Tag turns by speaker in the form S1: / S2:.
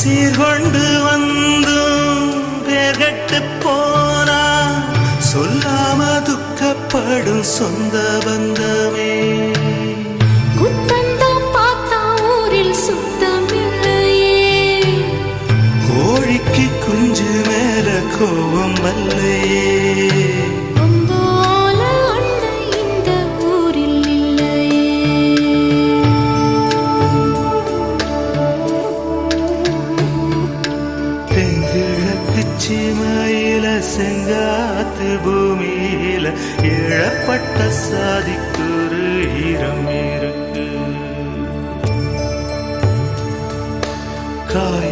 S1: சீர்கொண்டு வந்தும் பேர்கட்டு போனா சொல்லாம துக்கப்படும் சொந்த பந்தமே. கோழிக்கு குஞ்சு மேல கோபம் வல்லையே പശ്ചിമയില സെങ്കാത്ത് ഭൂമിയില ഇഴപ്പെട്ട സാധിക്കൊരു ഈരം ഇരുക്ക് കായ